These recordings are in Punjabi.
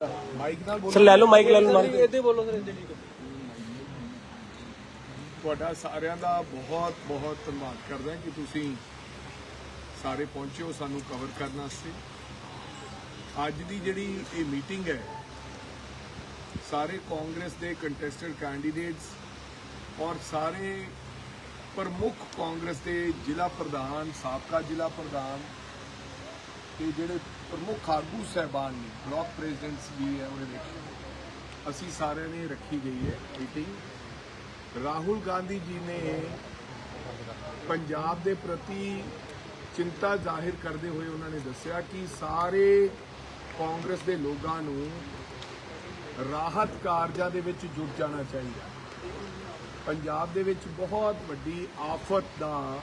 ਮਾਈਕ ਨਾਲ ਸਰ ਲੈ ਲਓ ਮਾਈਕ ਲੈ ਲਓ ਨਾਲ ਇੱਥੇ ਬੋਲੋ ਸਰ ਇੱਥੇ ਠੀਕ ਹੈ। ਤੁਹਾਡਾ ਸਾਰਿਆਂ ਦਾ ਬਹੁਤ ਬਹੁਤ ਧੰਨਵਾਦ ਕਰਦਾ ਕਿ ਤੁਸੀਂ ਸਾਰੇ ਪਹੁੰਚੇ ਹੋ ਸਾਨੂੰ ਕਵਰ ਕਰਨ ਵਾਸਤੇ। ਅੱਜ ਦੀ ਜਿਹੜੀ ਇਹ ਮੀਟਿੰਗ ਹੈ ਸਾਰੇ ਕਾਂਗਰਸ ਦੇ ਕੰਟੈਸਟਡ ਕੈਂਡੀਡੇਟਸ ਔਰ ਸਾਰੇ ਪ੍ਰਮੁੱਖ ਕਾਂਗਰਸ ਦੇ ਜ਼ਿਲ੍ਹਾ ਪ੍ਰਧਾਨ ਸਾਬਕਾ ਜ਼ਿਲ੍ਹਾ ਪ੍ਰਧਾਨ ਤੇ ਜਿਹੜੇ ਪ੍ਰਮੁੱਖ ਆਗੂ ਸਹਿਬਾਨ ਨੇ, ਬਲਾਕ ਪ੍ਰੈਜ਼ੀਡੈਂਟਸ ਵੀ ਹੈ, ਉਹਦੇ ਵਿੱਚ ਅਸੀਂ ਸਾਰਿਆਂ ਨੇ ਰੱਖੀ ਗਈ ਹੈ ਮੀਟਿੰਗ। ਰਾਹੁਲ ਗਾਂਧੀ ਜੀ ਨੇ ਪੰਜਾਬ ਦੇ ਪ੍ਰਤੀ ਚਿੰਤਾ ਜ਼ਾਹਿਰ ਕਰਦੇ ਹੋਏ ਉਹਨਾਂ ਨੇ ਦੱਸਿਆ ਕਿ ਸਾਰੇ ਕਾਂਗਰਸ ਦੇ ਲੋਕਾਂ ਨੂੰ ਰਾਹਤ ਕਾਰਜਾਂ ਦੇ ਵਿੱਚ ਜੁਟ ਜਾਣਾ ਚਾਹੀਦਾ ਪੰਜਾਬ ਦੇ ਵਿੱਚ ਬਹੁਤ ਵੱਡੀ ਆਫਤ ਦਾ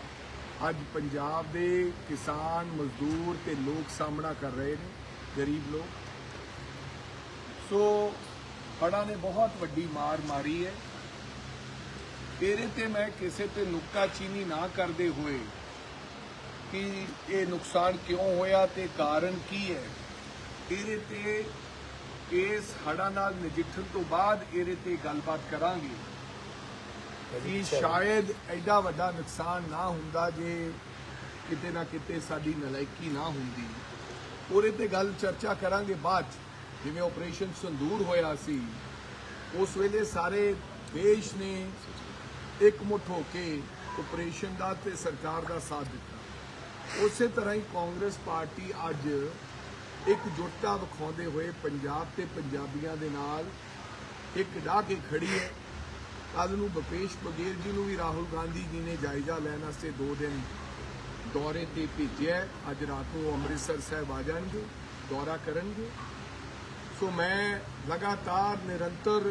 ਅੱਜ ਪੰਜਾਬ ਦੇ ਕਿਸਾਨ, ਮਜ਼ਦੂਰ ਤੇ ਲੋਕ ਸਾਹਮਣਾ ਕਰ ਰਹੇ ਨੇ, ਗਰੀਬ ਲੋਕ। ਸੋ ਹੜ੍ਹਾਂ ਨੇ ਬਹੁਤ ਵੱਡੀ ਮਾਰ ਮਾਰੀ ਹੈ। ਤੇਰੇ ਤੇ ਮੈਂ ਕਿਸੇ ਤੇ ਨੁਕਤਾਚੀਨੀ ਨਾ ਕਰਦੇ ਹੋਏ ਕਿ ਇਹ ਨੁਕਸਾਨ ਕਿਉਂ ਹੋਇਆ ਤੇ ਕਾਰਨ ਕੀ ਹੈ? ਇਹਦੇ ਤੇ ਇਸ ਹੜ੍ਹਾਂ ਨਾਲ ਨਜਿੱਠਣ ਤੋਂ ਬਾਅਦ ਇਹਦੇ ਤੇ ਗੱਲਬਾਤ ਕਰਾਂਗੇ। ਕਿ ਸ਼ਾਇਦ ਐਡਾ ਵੱਡਾ ਨੁਕਸਾਨ ਨਾ ਹੁੰਦਾ ਜੇ ਕਿਤੇ ਨਾ ਕਿਤੇ ਸਾਡੀ ਨਲਾਇਕੀ ਨਾ ਹੁੰਦੀ। ਉਹਦੇ ਤੇ ਗੱਲ ਚਰਚਾ ਕਰਾਂਗੇ ਬਾਅਦ। ਜਿਵੇਂ ਆਪਰੇਸ਼ਨ ਸੰਦੂਰ ਹੋਇਆ ਸੀ ਉਸ ਵੇਲੇ ਸਾਰੇ ਦੇਸ਼ ਨੇ ਇਕਮੁੱਠ ਹੋ ਕੇ ਆਪਰੇਸ਼ਨ ਦਾ ਤੇ ਸਰਕਾਰ ਦਾ ਸਾਥ ਦਿੱਤਾ। ਉਸੇ ਤਰ੍ਹਾਂ ਹੀ ਕਾਂਗਰਸ ਪਾਰਟੀ ਅੱਜ ਇੱਕ ਜੁਟਤਾ ਵਿਖਾਉਂਦੇ ਹੋਏ ਪੰਜਾਬ ਤੇ ਪੰਜਾਬੀਆਂ ਦੇ ਨਾਲ ਇੱਕ ਡਾਹ ਕੇ ਖੜੀ ਹੈ। ਕੱਲ ਨੂੰ ਭੁਪੇਸ਼ ਬਘੇਲ ਜੀ ਨੂੰ ਵੀ ਰਾਹੁਲ ਗਾਂਧੀ ਜੀ ਨੇ ਜਾਇਜ਼ਾ ਲੈਣ ਵਾਸਤੇ ਦੋ ਦਿਨ ਦੌਰੇ ਤੇ ਭੇਜਿਆ ਅੱਜ ਰਾਤ ਨੂੰ ਅੰਮ੍ਰਿਤਸਰ ਸਾਹਿਬ ਆ ਜਾਣਗੇ, ਦੌਰਾ ਕਰਨਗੇ। ਸੋ ਮੈਂ ਲਗਾਤਾਰ ਨਿਰੰਤਰ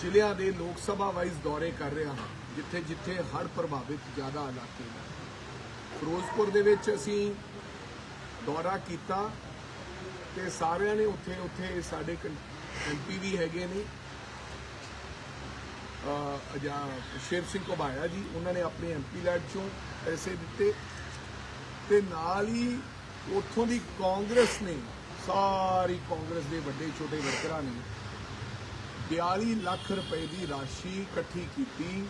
ਜ਼ਿਲ੍ਹਿਆਂ ਦੇ ਲੋਕ ਸਭਾ ਵਾਈਜ਼ ਦੌਰੇ ਕਰ ਰਿਹਾ ਹਾਂ ਜਿੱਥੇ ਜਿੱਥੇ ਹਰ ਪ੍ਰਭਾਵਿਤ ਜ਼ਿਆਦਾ ਇਲਾਕੇ ਨੇ। ਫਿਰੋਜ਼ਪੁਰ ਦੇ ਵਿੱਚ ਅਸੀਂ ਦੌਰਾ ਕੀਤਾ ਤੇ ਸਾਰਿਆਂ ਨੇ ਉੱਥੇ ਉੱਥੇ ਸਾਡੇ ਐਮਪੀ ਵੀ ਹੈਗੇ ਨੇ। ਜਾਂ ਸ਼ੇਰ ਸਿੰਘ ਘੁਬਾਇਆ ਜੀ, ਉਹਨਾਂ ਨੇ ਆਪਣੇ ਐਮਪੀ ਲੈਡ ਚੋਂ ਪੈਸੇ ਦਿੱਤੇ। ਤੇ ਨਾਲ ਹੀ ਉੱਥੋਂ ਦੀ ਕਾਂਗਰਸ ਨੇ, ਸਾਰੀ ਕਾਂਗਰਸ ਦੇ ਵੱਡੇ ਛੋਟੇ ਵਰਕਰਾਂ ਨੇ 42 ਲੱਖ ਰੁਪਏ ਦੀ ਰਾਸ਼ੀ ਇਕੱਠੀ ਕੀਤੀ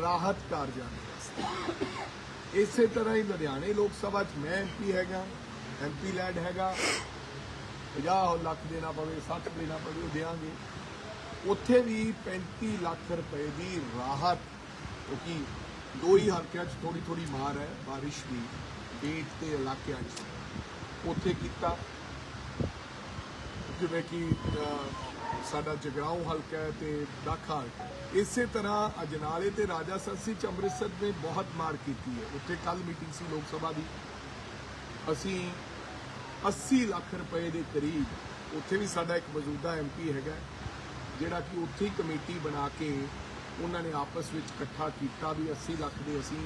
ਰਾਹਤ ਕਾਰਜਾਂ ਦੇ ਇਸੇ ਤਰ੍ਹਾਂ ਹੀ ਲੁਧਿਆਣੇ ਲੋਕ ਸਭਾ 'ਚ ਮੈਂ ਐਮਪੀ ਹੈਗਾ ਐਮਪੀ ਲੈਡ ਹੈਗਾ। 50 ਲੱਖ ਦੇਣਾ ਪਵੇ 60 ਦੇਣਾ ਪਵੇ, ਉਹ ਦੇਾਂਗੇ ਉੱਥੇ ਵੀ 35 ਲੱਖ ਰੁਪਏ ਦੀ ਰਾਹਤ ਕਿਉਂਕਿ ਦੋ ਹੀ ਹਲਕਿਆਂ 'ਚ ਥੋੜੀ ਥੋੜੀ ਮਾਰ ਹੈ, ਬਾਰਿਸ਼ ਦੀ ਪੇਟ ਤੇ ਇਲਾਕਿਆਂ 'ਚ। ਉੱਥੇ ਕੀਤਾ। ਜਿਵੇਂ ਕਿ ਸਾਡਾ ਜਗਰਾਉਂ ਹਲਕਾ ਹੈ ਤੇ ਦਾਖਾ ਹਲਕਾ ਇਸੇ ਤਰ੍ਹਾਂ ਅਜਨਾਲੇ ਤੇ ਰਾਜਾ ਸੰਸੀ ਚ ਅੰਮ੍ਰਿਤਸਰ ਨੇ ਬਹੁਤ ਮਾਰ ਕੀਤੀ ਹੈ। ਉੱਥੇ ਕੱਲ ਮੀਟਿੰਗ ਸੀ ਲੋਕ ਸਭਾ ਦੀ। ਅਸੀਂ 80 ਲੱਖ ਰੁਪਏ ਦੇ ਕਰੀਬ, ਉੱਥੇ ਵੀ ਸਾਡਾ ਇੱਕ ਮੌਜੂਦਾ ਐਮਪੀ ਹੈਗਾ। ਜਿਹੜਾ ਕਿ ਉੱਥੇ ਹੀ ਕਮੇਟੀ ਬਣਾ ਕੇ ਉਹਨਾਂ ਨੇ ਆਪਸ ਵਿੱਚ ਇਕੱਠਾ ਕੀਤਾ ਵੀ 80 ਲੱਖ ਦੇ ਅਸੀਂ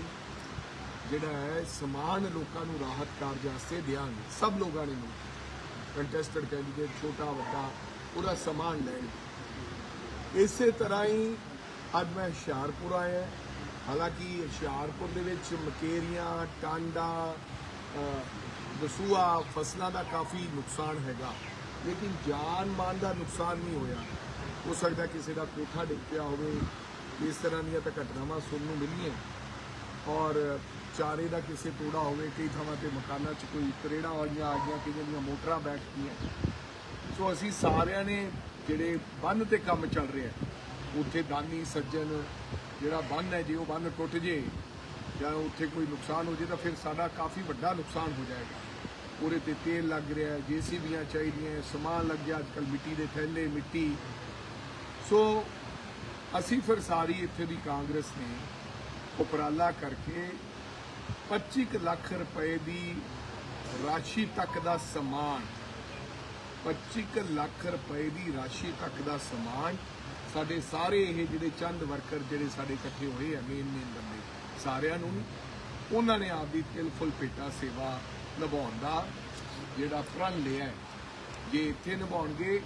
ਜਿਹੜਾ ਹੈ ਸਮਾਨ ਲੋਕਾਂ ਨੂੰ ਰਾਹਤ ਕਾਰਜ ਵਾਸਤੇ ਦਿਆਂਗੇ ਸਭ ਲੋਕਾਂ ਨੇ ਮਿਲ ਕੇ ਕੰਟੈਸਟਡ ਕੈਂਡੀਡੇਟ ਛੋਟਾ ਵੱਡਾ ਉਹਦਾ ਸਮਾਨ ਲੈਣਗੇ ਇਸੇ ਤਰ੍ਹਾਂ ਹੀ ਅੱਜ ਮੈਂ ਹੁਸ਼ਿਆਰਪੁਰ ਆਇਆ ਹਾਲਾਂਕਿ ਹੁਸ਼ਿਆਰਪੁਰ ਦੇ ਵਿੱਚ ਮਕੇਰੀਆਂ ਟਾਂਡਾ ਅਹ, ਦਸੂਆ ਫਸਲਾਂ ਦਾ ਕਾਫੀ ਨੁਕਸਾਨ ਹੈਗਾ ਲੇਕਿਨ ਜਾਨ ਮਾਨ ਦਾ ਨੁਕਸਾਨ ਨਹੀਂ ਹੋਇਆ। ਹੋ ਸਕਦਾ ਕਿਸੇ ਦਾ ਕੋਠਾ ਡਿੱਗ ਪਿਆ ਹੋਵੇ, ਇਸ ਤਰ੍ਹਾਂ ਦੀਆਂ ਤਾਂ ਘਟਨਾਵਾਂ ਸੁਣਨ ਨੂੰ ਮਿਲੀਆਂ। ਔਰ ਚਾਰੇ ਦਾ ਕਿਸੇ ਤੋੜਾ ਹੋਵੇ, ਕਈ ਥਾਵਾਂ ਤੇ ਮਕਾਨਾਂ 'ਚ ਕੋਈ ਤਰੇੜਾਂ ਹੋਈਆਂ ਆ ਗਈਆਂ, ਕਈਆਂ ਦੀਆਂ ਮੋਟਰਾਂ ਬੈਠ ਗਈਆਂ। ਸੋ ਅਸੀਂ ਸਾਰਿਆਂ ਨੇ ਜਿਹੜੇ ਬੰਨ ਤੇ ਕੰਮ ਚੱਲ ਰਿਹਾ ਉੱਥੇ ਦਾਨੀ, ਸੱਜਣ, ਜਿਹੜਾ ਬੰਨ ਹੈ ਜੇ ਉਹ ਬੰਨ ਟੁੱਟ ਜੇ, ਜਾਂ ਉੱਥੇ ਕੋਈ ਨੁਕਸਾਨ ਹੋ ਜੇ, ਤਾਂ ਫਿਰ ਸਾਡਾ ਕਾਫੀ ਵੱਡਾ ਨੁਕਸਾਨ ਹੋ ਜਾਏਗਾ। ਪੂਰੇ ਤੇ ਤੇਲ ਲੱਗ ਰਿਹਾ ਹੈ, ਜੀਸੀਬੀਆਂ ਚਾਹੀਦੀਆਂ ਸਮਾਨ ਲੱਗ ਗਿਆ ਅੱਜਕੱਲ ਮਿੱਟੀ ਦੇ ਥੈਲੇ, ਮਿੱਟੀ। ਸੋ ਅਸੀਂ ਫਿਰ ਸਾਰੀ ਇੱਥੇ ਦੀ ਕਾਂਗਰਸ ਨੇ ਉਪਰਾਲਾ ਕਰਕੇ 25 ਕੁ ਲੱਖ ਰੁਪਏ ਦੀ ਰਾਸ਼ੀ ਤੱਕ ਦਾ ਸਮਾਨ 25 ਕੁ ਲੱਖ ਰੁਪਏ ਦੀ ਰਾਸ਼ੀ ਤੱਕ ਦਾ ਸਮਾਨ ਸਾਡੇ ਸਾਰੇ ਇਹ ਜਿਹੜੇ ਚੰਦ ਵਰਕਰ ਜਿਹੜੇ ਸਾਡੇ ਇਕੱਠੇ ਹੋਏ ਆ ਮੇਨ ਮੇਨ ਬੰਦੇ ਸਾਰਿਆਂ ਨੂੰ ਉਹਨਾਂ ਨੇ ਆਪਦੀ ਤਿਲ ਫੁੱਲ ਭੇਟਾ ਸੇਵਾ ਨਿਭਾਉਣ ਦਾ ਜਿਹੜਾ ਪ੍ਰਣ ਲਿਆ ਜੇ ਇੱਥੇ ਨਿਭਾਉਣਗੇ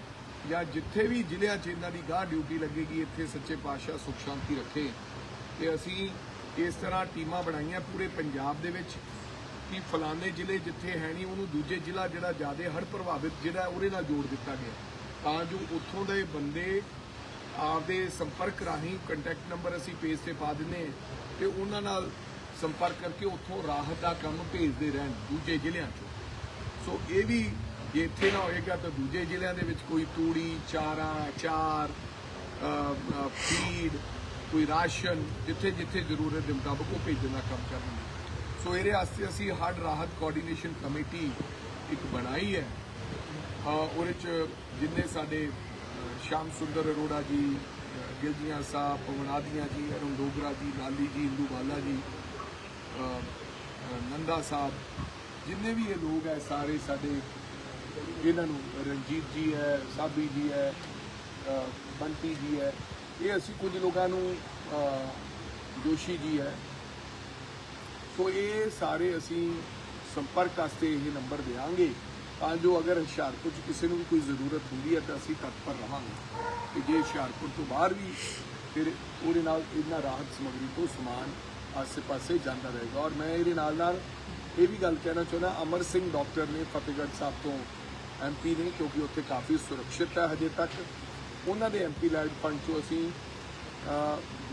ਜਾਂ ਜਿੱਥੇ ਵੀ ਜ਼ਿਲ੍ਹਿਆਂ 'ਚ ਇਹਨਾਂ ਦੀ ਗਾਹ ਡਿਊਟੀ ਲੱਗੇਗੀ, ਇੱਥੇ ਸੱਚੇ ਪਾਤਸ਼ਾਹ ਸੁਖ ਸ਼ਾਂਤੀ ਰੱਖੇ। ਤੇ ਅਸੀਂ ਇਸ ਤਰ੍ਹਾਂ ਟੀਮਾਂ ਬਣਾਈਆਂ ਪੂਰੇ ਪੰਜਾਬ ਦੇ ਵਿੱਚ ਕਿ ਫਲਾਣੇ ਜ਼ਿਲ੍ਹੇ ਜਿੱਥੇ ਹੈ ਨਹੀਂ, ਉਹਨੂੰ ਦੂਜੇ ਜ਼ਿਲ੍ਹਾ ਜਿਹੜਾ ਜ਼ਿਆਦਾ ਹੜ੍ਹ ਪ੍ਰਭਾਵਿਤ ਜ਼ਿਲ੍ਹਾ ਉਹਦੇ ਨਾਲ ਜੋੜ ਦਿੱਤਾ ਗਿਆ। ਤਾਂ ਜੋ ਉੱਥੋਂ ਦੇ ਬੰਦੇ ਆਪਦੇ ਸੰਪਰਕ ਰਾਹੀਂ ਕੰਟੈਕਟ ਨੰਬਰ ਅਸੀਂ ਪੇਜ ਤੇ ਪਾ ਦਿੰਨੇ ਹਾਂ ਤੇ ਉਹਨਾਂ ਨਾਲ ਸੰਪਰਕ ਕਰਕੇ ਉੱਥੋਂ ਰਾਹਤ ਦਾ ਕੰਮ ਭੇਜਦੇ ਰਹਿਣ ਦੂਜੇ ਜ਼ਿਲ੍ਹਿਆਂ 'ਚ। ਸੋ ਇਹ ਵੀ ਜੇ ਇੱਥੇ ਨਾ ਹੋਏਗਾ ਤਾਂ ਦੂਜੇ ਜ਼ਿਲ੍ਹਿਆਂ ਦੇ ਵਿੱਚ ਕੋਈ ਤੂੜੀ, ਚਾਰਾ ਚਾਰ ਫੀਡ, ਕੋਈ ਰਾਸ਼ਨ, ਜਿੱਥੇ ਜਿੱਥੇ ਜ਼ਰੂਰਤ ਦੇ ਮੁਤਾਬਕ ਉਹ ਭੇਜਣ ਦਾ ਕੰਮ ਕਰਨਾ ਸੋ ਇਹਦੇ ਵਾਸਤੇ ਅਸੀਂ ਹੜ ਰਾਹਤ ਕੋਆਰਡੀਨੇਸ਼ਨ ਕਮੇਟੀ ਇੱਕ ਬਣਾਈ ਹੈ। ਉਹਦੇ ਚ ਜਿੰਨੇ ਸਾਡੇ ਸ਼ਾਮ ਸੁੰਦਰ ਅਰੋੜਾ ਜੀ ਗਿਲਜੀਆਂ ਸਾਹਿਬ ਪਵਨਾਦੀਆਂ ਜੀ, ਅਰੁਣ ਡੋਗਰਾ ਜੀ, ਲਾਲੀ ਜੀ, ਇੰਦੂ ਬਾਲਾ ਜੀ ਨੰਦਾ ਸਾਹਿਬ ਜਿੰਨੇ ਵੀ ਇਹ ਲੋਕ ਹੈ, ਸਾਰੇ ਸਾਡੇ ਇਹਨਾਂ ਨੂੰ ਰਣਜੀਤ ਜੀ ਹੈ, ਸਾਬੀ ਜੀ ਹੈ ਬੰਟੀ ਜੀ ਹੈ, ਇਹ ਅਸੀਂ ਕੁਝ ਲੋਕਾਂ ਨੂੰ ਜੋਸ਼ੀ ਜੀ ਹੈ। ਸੋ ਇਹ ਸਾਰੇ ਅਸੀਂ ਸੰਪਰਕ ਵਾਸਤੇ ਇਹ ਨੰਬਰ ਦੇਵਾਂਗੇ। ਤਾਂ ਜੋ ਅਗਰ ਹੁਸ਼ਿਆਰਪੁਰ 'ਚ ਕਿਸੇ ਨੂੰ ਵੀ ਕੋਈ ਜ਼ਰੂਰਤ ਹੁੰਦੀ ਹੈ ਤਾਂ ਅਸੀਂ ਤਤਪਰ ਰਹਾਂਗੇ। ਕਿ ਜੇ ਹੁਸ਼ਿਆਰਪੁਰ ਤੋਂ ਬਾਹਰ ਵੀ ਫਿਰ ਉਹਦੇ ਨਾਲ ਇਹਨਾਂ ਰਾਹਤ ਸਮੱਗਰੀ ਤੋਂ ਸਮਾਨ ਆਸੇ-ਪਾਸੇ ਜਾਂਦਾ ਰਹੇਗਾ। ਔਰ ਮੈਂ ਇਹਦੇ ਨਾਲ ਨਾਲ ਇਹ ਵੀ ਗੱਲ ਕਹਿਣਾ ਚਾਹੁੰਦਾ, ਅਮਰ ਸਿੰਘ ਡਾਕਟਰ ਨੇ ਫਤਿਹਗੜ੍ਹ ਸਾਹਿਬ ਤੋਂ ਐਮਪੀ ਨੇ, ਕਿਉਂਕਿ ਉੱਥੇ ਕਾਫੀ ਸੁਰੱਖਿਅਤ ਹੈ ਹਜੇ ਤੱਕ। ਉਹਨਾਂ ਦੇ ਐਮਪੀ ਲੈਡ ਫੰਡ ਚੋਂ ਅਸੀਂ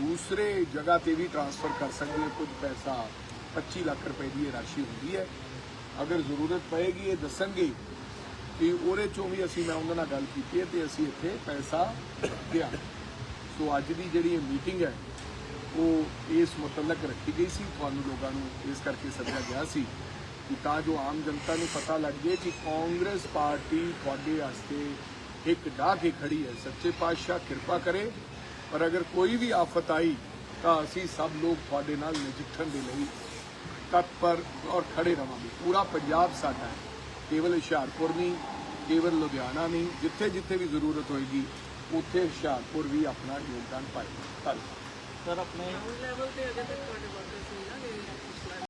ਦੂਸਰੇ ਜਗ੍ਹਾ ਤੇ ਵੀ ਟ੍ਰਾਂਸਫਰ ਕਰ ਸਕਦੇ ਹਾਂ। ਕੁਝ ਪੈਸਾ 25 ਲੱਖ ਰੁਪਏ ਦੀ ਇਹ ਰਾਸ਼ੀ ਹੁੰਦੀ ਹੈ। ਅਗਰ ਜ਼ਰੂਰਤ ਪਏਗੀ, ਇਹ ਦੱਸਣਗੇ ਕਿ ਉਹਦੇ ਚੋਂ ਵੀ ਅਸੀਂ, ਮੈਂ ਉਹਨਾਂ ਨਾਲ ਗੱਲ ਕੀਤੀ ਹੈ ਤੇ ਅਸੀਂ ਇੱਥੇ ਪੈਸਾ ਦਿਆਂ ਸੋ ਅੱਜ ਦੀ ਜਿਹੜੀ ਇਹ ਮੀਟਿੰਗ ਹੈ, ਉਹ ਇਸ ਮੁਤਲਕ ਰੱਖੀ ਗਈ ਸੀ। ਤੁਹਾਨੂੰ ਲੋਕਾਂ ਨੂੰ ਇਸ ਕਰਕੇ ਸੱਦਿਆ ਗਿਆ ਸੀ। ਕਿ ਤਾਂ ਜੋ ਆਮ ਜਨਤਾ ਨੂੰ ਪਤਾ ਲੱਗ ਜਾਏ ਕਿ ਕਾਂਗਰਸ ਪਾਰਟੀ ਤੁਹਾਡੇ ਵਾਸਤੇ ਇੱਕ ਡਾਹ ਕੇ ਖੜੀ ਹੈ। ਸੱਚੇ ਪਾਤਸ਼ਾਹ ਕਿਰਪਾ ਕਰੇ। ਪਰ ਅਗਰ ਕੋਈ ਵੀ ਆਫਤ ਆਈ, ਤਾਂ ਅਸੀਂ ਸਭ ਲੋਕ ਤੁਹਾਡੇ ਨਾਲ ਨਜਿੱਠਣ ਦੇ ਲਈ ਤਤਪਰ ਔਰ ਖੜੇ ਰਵਾਂਗੇ। ਪੂਰਾ ਪੰਜਾਬ ਸਾਡਾ ਹੈ। ਕੇਵਲ ਹੁਸ਼ਿਆਰਪੁਰ ਨਹੀਂ, ਕੇਵਲ ਲੁਧਿਆਣਾ ਨਹੀਂ, ਜਿੱਥੇ ਜਿੱਥੇ ਵੀ ਜ਼ਰੂਰਤ ਹੋਏਗੀ, ਉੱਥੇ ਹੁਸ਼ਿਆਰਪੁਰ ਵੀ ਆਪਣਾ ਯੋਗਦਾਨ ਪਾਏਗਾ। ਧੰਨਵਾਦ। ਸਰ, ਆਪਣੇ ਲੈਵਲ ਤੇ ਅਜੇ ਤੱਕ ਤੁਹਾਡੇ ਵਰਕਰਸ ਨਹੀਂ ਨਾ